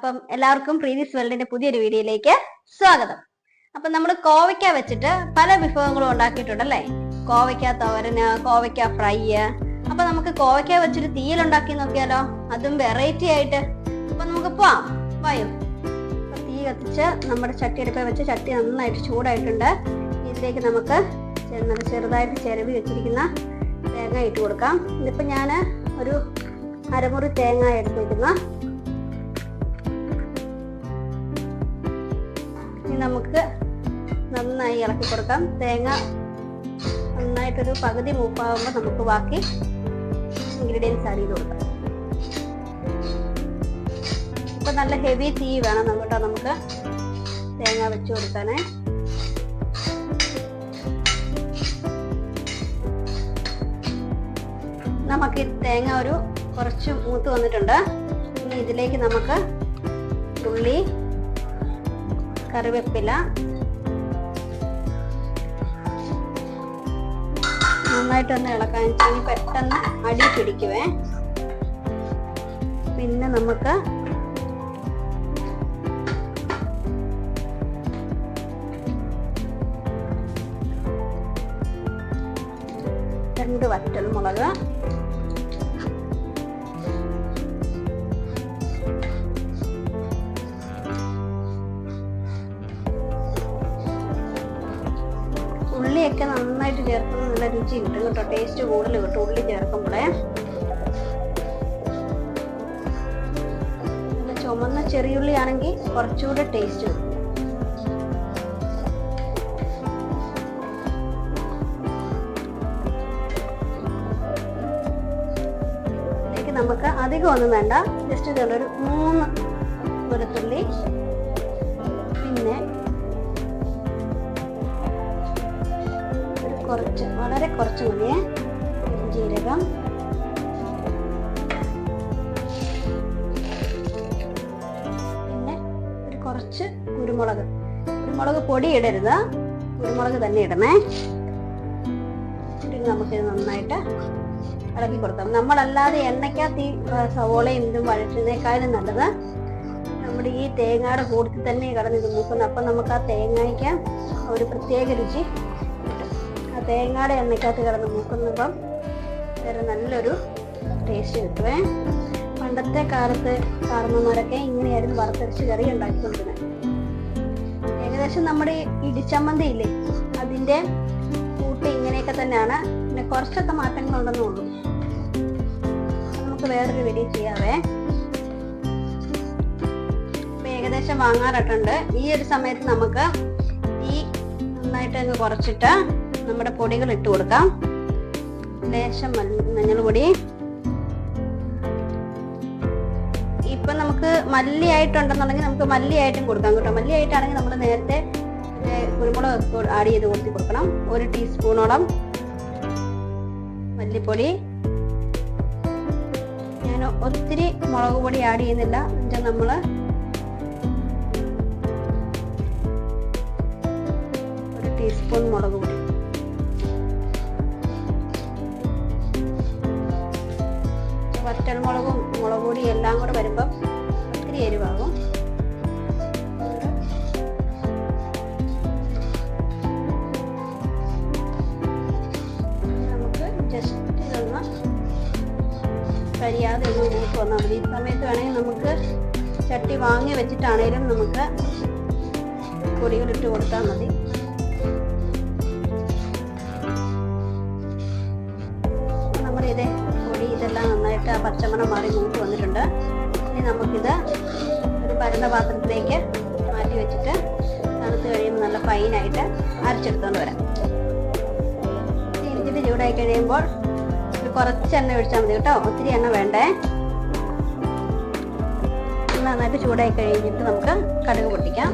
അപ്പം എല്ലാവർക്കും പ്രീവിയസ് വേൾഡിന്റെ പുതിയൊരു വീഡിയോയിലേക്ക് സ്വാഗതം. അപ്പൊ നമ്മൾ കോവയ്ക്ക വെച്ചിട്ട് പല വിഭവങ്ങളും ഉണ്ടാക്കിയിട്ടുണ്ടല്ലേ? കോവയ്ക്ക തോരന് കോവയ്ക്ക ഫ്രൈ. അപ്പൊ നമുക്ക് കോവയ്ക്ക വെച്ചിട്ട് തീയൽ ഉണ്ടാക്കി നോക്കിയാലോ? അതും വെറൈറ്റി ആയിട്ട്. അപ്പൊ നമുക്ക് പോവാം. വായു തീ കത്തിച്ച് നമ്മുടെ ചട്ടി അടുപ്പ വെച്ച് ചട്ടി നന്നായിട്ട് ചൂടായിട്ടുണ്ട്. ഇതിലേക്ക് നമുക്ക് ചെറുതായിട്ട് ചിരവി വെച്ചിരിക്കുന്ന തേങ്ങ ഇട്ട് കൊടുക്കാം. ഇതിപ്പോ ഞാൻ ഒരു അരമുറി തേങ്ങ എടുത്ത് നമുക്ക് നന്നായി ഇളക്കി കൊടുക്കാം. തേങ്ങ നന്നായിട്ടൊരു പകുതി മൂപ്പാകുമ്പോൾ നമുക്ക് ബാക്കി ഇൻഗ്രീഡിയൻസ് ആഡ് ചെയ്ത് കൊടുക്കാം. ഇപ്പൊ നല്ല ഹെവി തീ വേണം നമ്മുടെ നമുക്ക് തേങ്ങ വെച്ച് കൊടുക്കാനേ. നമുക്ക് തേങ്ങ ഒരു കുറച്ച് മൂത്ത് വന്നിട്ടുണ്ട്. ഇനി ഇതിലേക്ക് നമുക്ക് ഉള്ളി കറിവേപ്പില. നന്നായിട്ടൊന്ന് ഇളക്കാൻ വെച്ചാൽ പെട്ടെന്ന് അടി പിടിക്കുവേ. പിന്നെ നമുക്ക് രണ്ട് വറ്റൽ മുളക് ഉള്ളിയൊക്കെ നന്നായിട്ട് ചേർക്കുന്ന നല്ല രുചി കിട്ടും. കേട്ടോ ടേസ്റ്റ് കൂടുതൽ കിട്ടും ഉള്ളി ചേർക്കുമ്പോഴേ ചുമന്ന ചെറിയുള്ളി ആണെങ്കിൽ കുറച്ചുകൂടെ ടേസ്റ്റ് കിട്ടും. നമുക്ക് അധികം ഒന്നും വേണ്ട. ജസ്റ്റ് ഇതുള്ളൊരു മൂന്ന് വെളുത്തുള്ളി. പിന്നെ കുറച്ച് വളരെ കുറച്ച് മതിയെ ജീരകം. പിന്നെ ഒരു കുറച്ച് കുരുമുളക്. കുരുമുളക് പൊടി ഇടരുത്. കുരുമുളക് തന്നെ ഇടണേ. നമുക്കിത് നന്നായിട്ട് ഇളക്കി കൊടുക്കാം. നമ്മളല്ലാതെ എണ്ണയ്ക്കകത്ത് ഈ സവോളയും ഇതും വഴറ്റുന്നേക്കാളും നല്ലത് നമ്മുടെ ഈ തേങ്ങയുടെ കൂട്ടത്തിൽ തന്നെ കിടന്ന് ഇത് അപ്പം നമുക്ക് ആ തേങ്ങയ്ക്ക് ഒരു പ്രത്യേക രുചി തേങ്ങയുടെ എണ്ണയ്ക്കകത്ത് കിടന്ന് മൂക്കുന്നപ്പം വേറെ നല്ലൊരു ടേസ്റ്റ് കിട്ടുവേ. പണ്ടത്തെ കാലത്ത് കാർമ്മമാരൊക്കെ ഇങ്ങനെയായിരുന്നു വറുത്തരച്ച് കറി ഉണ്ടാക്കിക്കൊണ്ടിരുന്നത് ഏകദേശം നമ്മുടെ ഇടിച്ചമ്മന്തി ഇല്ലേ അതിന്റെ കൂട്ട് ഇങ്ങനെയൊക്കെ തന്നെയാണ്. പിന്നെ കുറച്ചൊക്കെ മാറ്റങ്ങളുണ്ടെന്നേ ഉള്ളൂ. നമുക്ക് വേറൊരു വീഡിയോ ചെയ്യാവേ. ഏകദേശം വാങ്ങാറായിട്ടുണ്ട് ഈ ഒരു സമയത്ത് നമുക്ക് നന്നായിട്ട് അങ്ങ് കുറച്ചിട്ട് നമ്മുടെ പൊടികൾ ഇട്ട് കൊടുക്കാം. ലേശം മഞ്ഞൾ പൊടി ഇപ്പൊ നമുക്ക് മല്ലിയായിട്ടുണ്ടെന്നുണ്ടെങ്കിൽ നമുക്ക് മല്ലിയായിട്ടും കൊടുക്കാം കേട്ടോ. മല്ലിയായിട്ടാണെങ്കിൽ നമ്മൾ നേരത്തെ കുരുമുളക് ആഡ് ചെയ്ത് കൊടുത്തി കൊടുക്കണം. ഒരു ടീസ്പൂണോളം മല്ലിപ്പൊടി. ഞാൻ ഒത്തിരി മുളക് പൊടി ആഡ് ചെയ്യുന്നില്ല. എന്നുവെച്ചാൽ നമ്മൾ ടീസ്പൂൺ മുളക് പൊടി. വറ്റൽമുളകും മുളക് പൊടി എല്ലാം കൂടെ വരുമ്പം ഒത്തിരി എരിവാകും. നമുക്ക് ജസ്റ്റ് ഇതൊന്ന് കരിയാതെ ഒന്ന് മൂത്ത് വന്നാൽ മതി. ഈ സമയത്ത് വേണമെങ്കിൽ നമുക്ക് ചട്ടി വാങ്ങി വെച്ചിട്ടാണേലും നമുക്ക് പൊടികളിട്ട് കൊടുത്താൽ മതി. ആ പച്ചമണം മാറി മൂത്ത് വന്നിട്ടുണ്ട്. ഇനി നമുക്കിത് ഒരു പരന്ന പാത്രത്തിലേക്ക് മാറ്റി വെച്ചിട്ട് തണുത്ത് കഴിയുമ്പോൾ നല്ല ഫൈനായിട്ട് അരച്ചെടുത്തുകൊണ്ട് വരാം. ഇരിച്ചിട്ട് ചൂടായി കഴിയുമ്പോൾ കുറച്ച് എണ്ണ ഒഴിച്ചാൽ മതി കേട്ടോ. ഒത്തിരി എണ്ണ വേണ്ടേ? നന്നായിട്ട് ചൂടായി കഴിഞ്ഞിട്ട് നമുക്ക് കടുക് പൊട്ടിക്കാം.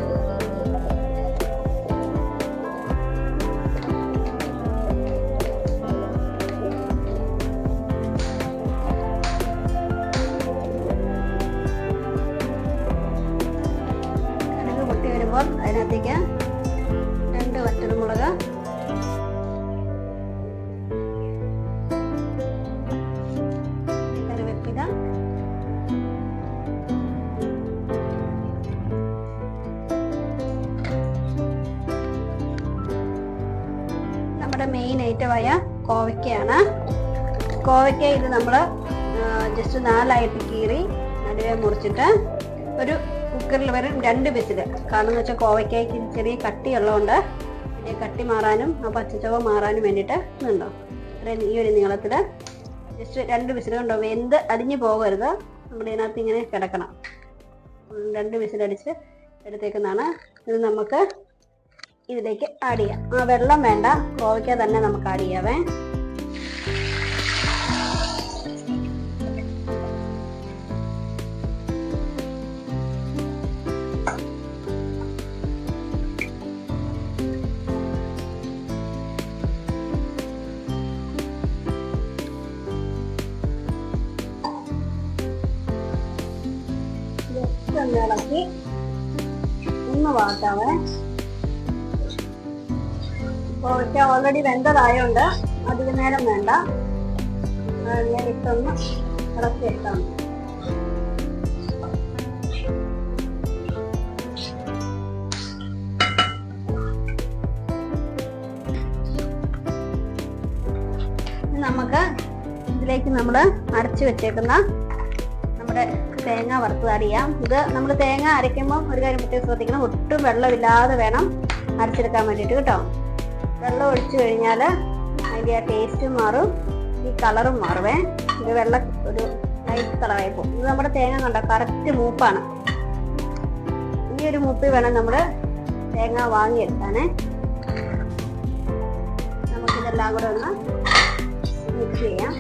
കോവയ്ക്കയാണ്. കോവയ്ക്ക ഇത് നമ്മൾ ജസ്റ്റ് നാലായിട്ട് കീറി നടുവെ മുറിച്ചിട്ട് ഒരു കുക്കറിൽ വരും രണ്ട് വിസിൽ കാരണം എന്ന് വെച്ചാൽ കോവയ്ക്കയ്ക്ക് ചെറിയ കട്ടിയുള്ളതുകൊണ്ട് കട്ടി മാറാനും ആ പച്ചച്ചവ മാറാനും വേണ്ടിയിട്ട് ഇതുണ്ടോ ഈ ഒരു നീളത്തിൽ ജസ്റ്റ് രണ്ട് വിസിൽ കൊണ്ടോ? വെന്ത് അലിഞ്ഞു പോകരുത്. നമ്മുടെ ഇതിനകത്ത് ഇങ്ങനെ കിടക്കണം. രണ്ട് വിസിലടിച്ച് എടുത്തേക്കുന്നതാണ്. ഇത് നമുക്ക് ഇതിലേക്ക് ആഡ് ചെയ്യാം. ആ വെള്ളം വേണ്ട. കോവയ്ക്ക തന്നെ നമുക്ക് ആഡ് ചെയ്യാവേ. ഒന്ന് വാട്ടാവേ. കോവയ്ക്ക ഓൾറെഡി വെന്തതായോണ്ട് അധികം നേരം വേണ്ട. ഇട്ടൊന്ന് ഇളക്കി എടുക്കാം നമുക്ക് ഇതിലേക്ക് നമ്മൾ അരച്ചു വെച്ചേക്കുന്ന നമ്മുടെ തേങ്ങ വറുത്തത് അറിയാം ഇത് നമ്മൾ തേങ്ങ അരയ്ക്കുമ്പോൾ ഒരു കാര്യം പ്രത്യേകം ശ്രദ്ധിക്കണം. ഒട്ടും വെള്ളമില്ലാതെ വേണം അരച്ചെടുക്കാൻ വേണ്ടിയിട്ട് കേട്ടോ. വെള്ളം ഒഴിച്ചു കഴിഞ്ഞാൽ അതിന്റെ ആ ടേസ്റ്റും മാറും. ഈ കളറും മാറുവേ ഇത് വെള്ള ഒരു ലൈറ്റ് കളറായി പോകും. ഇത് നമ്മുടെ തേങ്ങ കണ്ട കറക്റ്റ് മൂപ്പാണ്. ഈ ഒരു മൂപ്പിൽ വേണം നമ്മൾ തേങ്ങ വാങ്ങിയെടുക്കാനേ. നമുക്കിതെല്ലാം കൂടെ ഒന്ന് മിക്സ് ചെയ്യാം.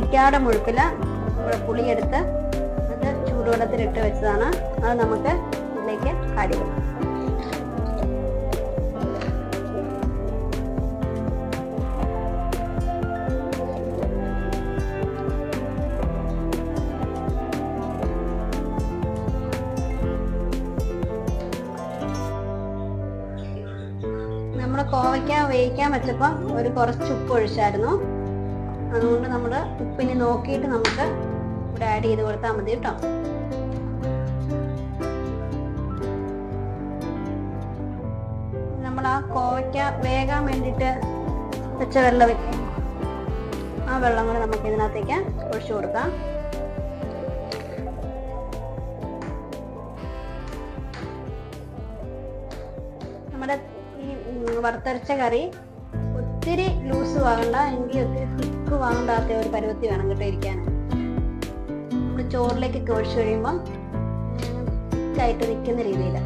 ഒരു മുഴുപ്പിൽ പുളിയെടുത്ത് അത് ചൂടുവെള്ളത്തിലിട്ട് വെച്ചതാണ്. അത് നമുക്ക് ഇതിലേക്ക് കടിക്കും നമ്മൾ കോവയ്ക്ക വേവിക്കാൻ വെച്ചപ്പോൾ ഒരു കുറച്ച് ഉപ്പ് ഒഴിച്ചായിരുന്നു. അതുകൊണ്ട് നമ്മൾ ഉപ്പിന് നോക്കിയിട്ട് നമുക്ക് ഇവിടെ ആഡ് ചെയ്ത് കൊടുത്താൽ മതി കേട്ടോ. നമ്മൾ ആ കോവയ്ക്ക വേകാൻ വേണ്ടിയിട്ട് വെച്ച വെള്ളം ആ വെള്ളം കൂടെ നമുക്ക് ഇതിനകത്തേക്ക് ഒഴിച്ചു കൊടുക്കാം. നമ്മുടെ ഈ വറുത്തരച്ച കറി ഒത്തിരി ലൂസ് വാങ്ങണ്ട എങ്കിൽ ഒത്തിരി തിക്ക് വാങ്ങണ്ടാത്ത ഒരു പരുവത്തി വേണം കേട്ടോ ഇരിക്കാൻ നമ്മൾ ചോറിലേക്കൊക്കെ ഒഴിച്ചു കഴിയുമ്പം തിക്കായിട്ട് നിൽക്കുന്ന രീതിയിൽ.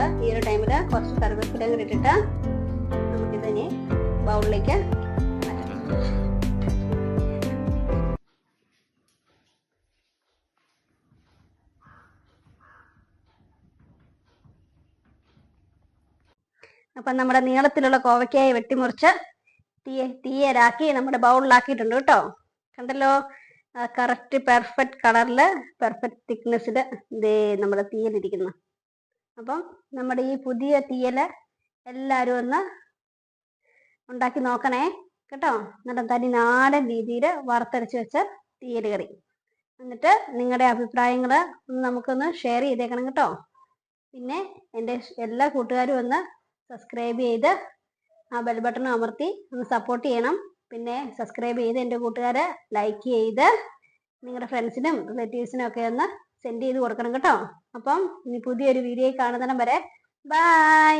തിളയ്ക്കുന്നുണ്ട് ഈ ഒരു ടൈമിൽ കുറച്ച് കറിവേപ്പില കൂടി ഇട്ടിട്ട് നമുക്കിതിനെ ബൗളിലേക്ക് അപ്പം നമ്മുടെ നീളത്തിലുള്ള കോവയ്ക്കായി വെട്ടിമുറിച്ച് തീയ തീയരാക്കി നമ്മുടെ ബൗളിലാക്കിയിട്ടുണ്ട് കേട്ടോ. കണ്ടല്ലോ? കറക്റ്റ് പെർഫെക്റ്റ് കളറിൽ പെർഫെക്റ്റ് തിക്നെസ്സിൽ ഇതേ നമ്മുടെ തീയലിരിക്കുന്നു അപ്പം നമ്മുടെ ഈ പുതിയ തീയൽ എല്ലാവരും ഒന്ന് ഉണ്ടാക്കി നോക്കണേ. കേട്ടോ? എന്നിട്ട് തനി നാടൻ രീതിയിൽ വറുത്തരച്ച് വെച്ച തീയൽ കറി. എന്നിട്ട് നിങ്ങളുടെ അഭിപ്രായങ്ങൾ നമുക്കൊന്ന് ഷെയർ ചെയ്തേക്കണം കേട്ടോ. പിന്നെ എന്റെ എല്ലാ കൂട്ടുകാരും ഒന്ന് സബ്സ്ക്രൈബ് ചെയ്ത് ആ ബെൽ ബട്ടൺ അമർത്തി ഒന്ന് സപ്പോർട്ട് ചെയ്യണം. പിന്നെ സബ്സ്ക്രൈബ് ചെയ്ത് എന്റെ കൂട്ടുകാരെ ലൈക്ക് ചെയ്ത് നിങ്ങളുടെ ഫ്രണ്ട്സിനും റിലേറ്റീവ്സിനും ഒക്കെ ഒന്ന് സെൻഡ് ചെയ്ത് കൊടുക്കണം കേട്ടോ. അപ്പം ഇനി പുതിയൊരു വീഡിയോ കാണുന്നിടം വരെ ബൈ